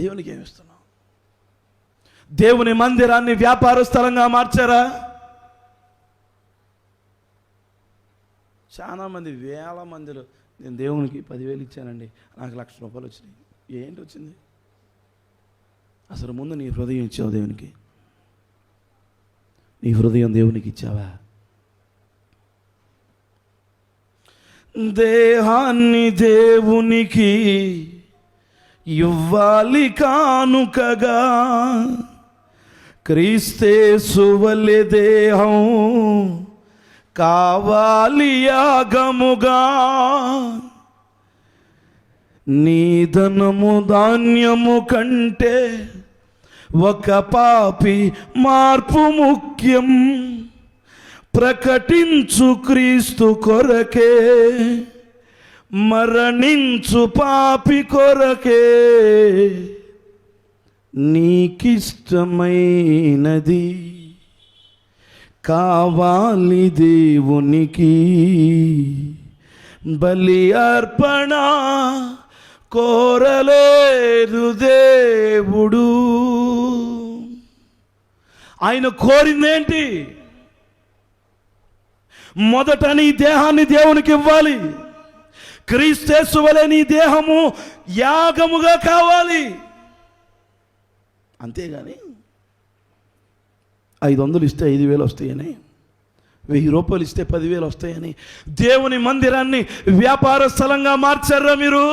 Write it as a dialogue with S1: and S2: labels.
S1: దేవునికి ఏమి ఇస్తున్నావు దేవుని మందిరాన్ని వ్యాపార స్థలంగా మార్చారా? చాలా మంది వేల మందిలో నేను దేవునికి పదివేలు ఇచ్చానండి. నాకు లక్ష రూపాయలు వచ్చినాయి. ఏంటి వచ్చింది? అసలు ముందు నీ హృదయం ఇచ్చావు దేవునికి. నీ హృదయం దేవునికి ఇచ్చావా? దేహాన్ని దేవునికి ఇవ్వాలి కానుకగా క్రీస్తే సువలి దేహం కావాలి యాగముగా. నీధనము ధాన్యము కంటే ఒక పాపి మార్పు ముఖ్యం. ప్రకటించు క్రీస్తు కొరకే. మరణించు పాపి కొరకే నీకిష్టమైనది కావాలి దేవునికి బలి అర్పణ కోరలేదు దేవుడు. ఆయన కోరిందేంటి? మొదట నీ దేహాన్ని దేవునికి ఇవ్వాలి. క్రీస్తేసు వలె నీ దేహము యాగముగా కావాలి. అంతేగాని ఐదు వందలు ఇస్తే ఐదు వేలు వస్తాయని వెయ్యి రూపాయలు ఇస్తే పదివేలు వస్తాయని దేవుని మందిరాన్ని వ్యాపార స్థలంగా మార్చారా మీరు?